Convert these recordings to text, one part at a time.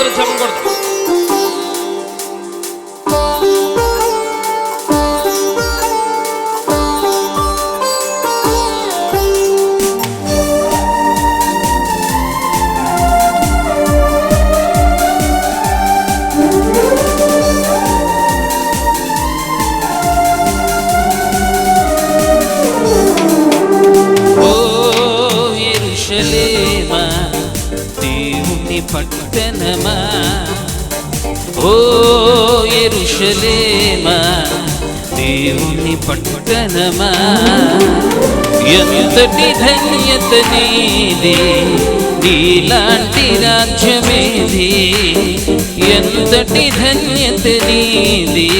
అందరూ చెప్పకూడదు ఓ యెరూషలేమా దేవుని పట్టణమా? ఓ ఎరుషలేమా? దేవుని పట్టణమా? ఎంతటి ధన్యత నీది? నీలాంటి రాజ్యమేది? ఎంతటి ధన్యత నీది?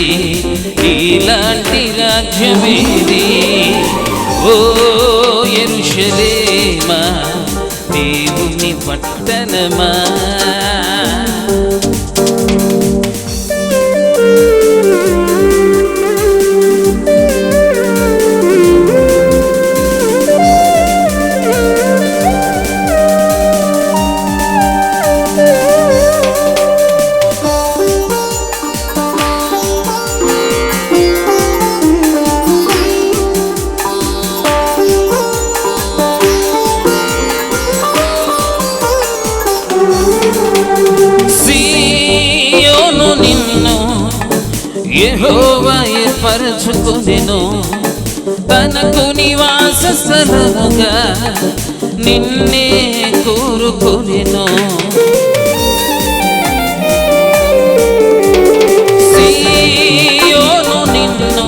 నీలాంటి రాజ్యమేది? ఓ ఎరుషలేమా? దేవుని పట్టణమా యహోవా ఏర్పరచుకునేను తనకు నివాస స్థలముగా నిన్నే కోరుకునేను. సీయోను నిన్ను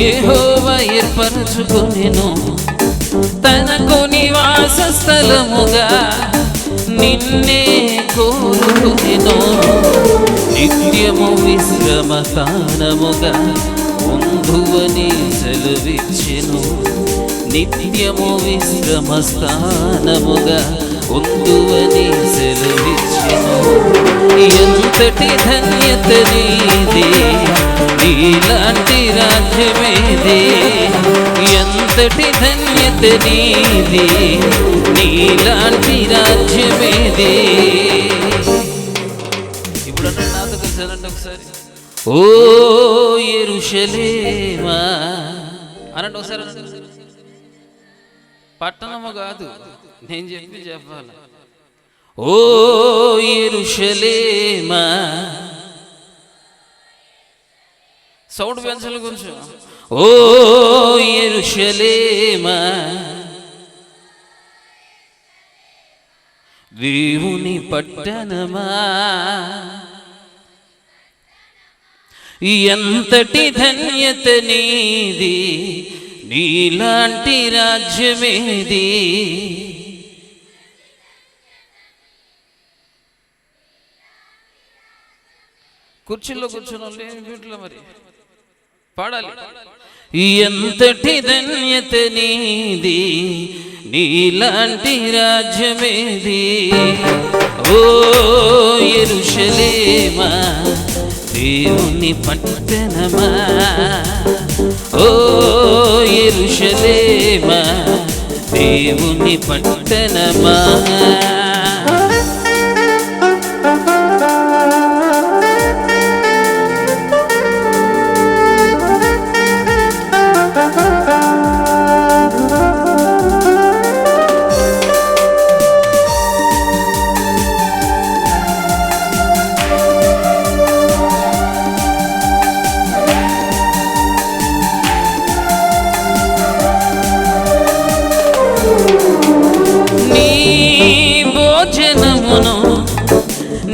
యహోవా ఏర్పరచుకునేను తనకు నివాస స్థలముగా నిన్నే కోరుకునేను నిత్యము విశ్రమ స్థానముగా ఉంధువని సెలవిచ్చెను. నిత్యము విశ్రమ స్థానముగా ఉందువని సెలవిచ్చెను. ఎంతటి ధన్యత నీది నీలాంటి రాజ్యమేది. ఎంతటి ధన్య ధన్యత నీది నీలాంటి రాజ్యమేది. ఇప్పుడు అన్న నాతో కలిసి ఒకసారి. ఓ ఎరుషలేమా? అనండి ఒకసారి పట్టణము కాదు నేను చెప్పి చెప్పాలి. ఓ ఎరుషలేమా? సౌండ్ పెంచాలి కొంచెం ఓ ఎరుషలేమా దేవుని పట్టణమా? ఎంతటి ధన్యత నీది నీలాంటి రాజ్యమేది? కుర్చీలో కూర్చున్న వీటిలో మరి. పాడాలి. ఎంతటి ధన్యత నీది నీలాంటి రాజ్యమేది? ఓ ఎరుషలేమా దేవుని పట్టణమా? ఓ ఎరుషలేమా దేవుని పట్టణమా?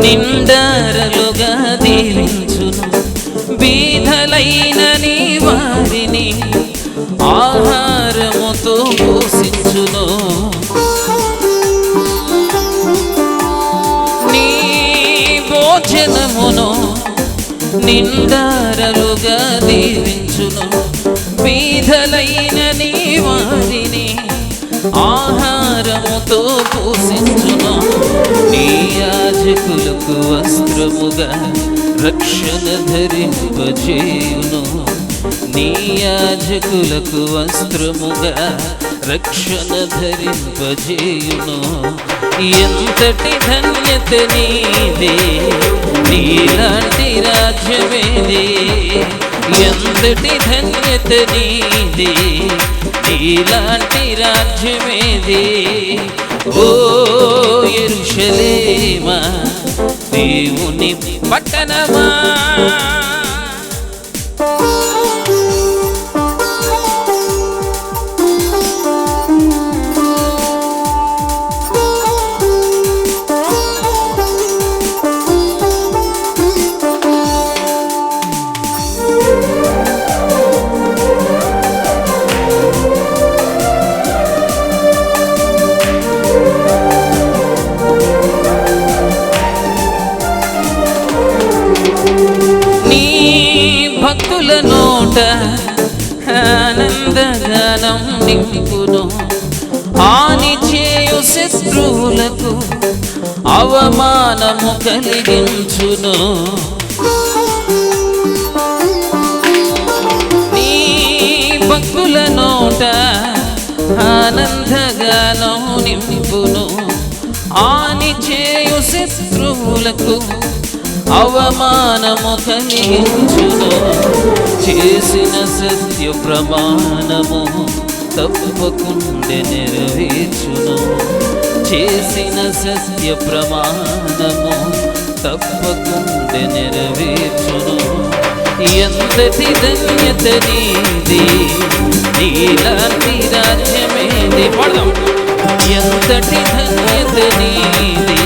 నిండారలుగా దీవించును బీధలైన నీ వారిని ఆహారముతో పోషించును. నీ భోజనమును నిండారలుగా దీవించును బీధలైన నీ వారిని ఆహారముతో పోషించును. నీ యాజకులకు వస్త్రముగా రక్షణ ధరింపజేయును నీ యాజకులకు వస్త్రముగా రక్షణ ధరింపజేయును ఎంతటి ధన్యత నీదే నీలాంటి రాజ్యమేదే ఎంతటి ధన్యత నీదే నీలాంటి రాజ్యమేదే ఓ ఎరుషలేమా దేవుని పట్టణమా? భక్తుల నోట ఆనందగానం నింపును. హాని చేయు శత్రువులకు అవమానము కలిగించును. నీ భక్తుల నోట ఆనందగానం నింపును. హాని చేయు శత్రువులకు అవమానము కలిగించును చేసిన సత్య ప్రమాణము తప్పకుండే నెరవేర్చును. చేసిన సత్య ప్రమాణము తప్పకుండే నెరవేర్చును. ఎంతటి ధన్యత నీది నీలాంటి రాజ్యమేది. పడదాం. ఎంతటి ధన్యత నీది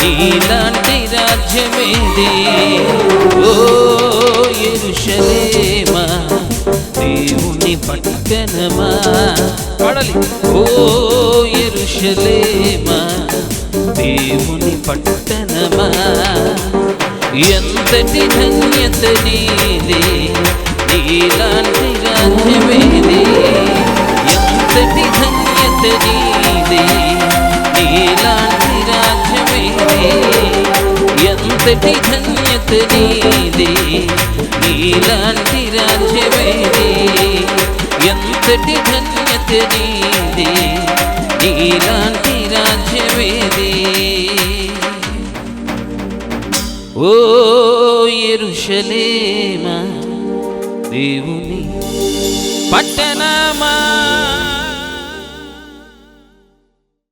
నీలాంటి రాజ్యమేది ఓ ఎరుషలేమా దేవుని పట్టణమా పడాలి. ఓ ఎరుషలేమా దేవుని పట్టణమా ఎంతటి ధన్యత నీదే నీలాంటి రాజ్యమేది ఎంతటి ధన్యత నీదే నీలాంటి రాజ్యమేది ఎంతటి ధన్యత నీది. నీలాంటి రాజ్యమేది. ఎంతటి ధన్యత నీది. నీలాంటి రాజ్యమేది. ఓ ఎరుషలేమా దేవుని పట్టణమా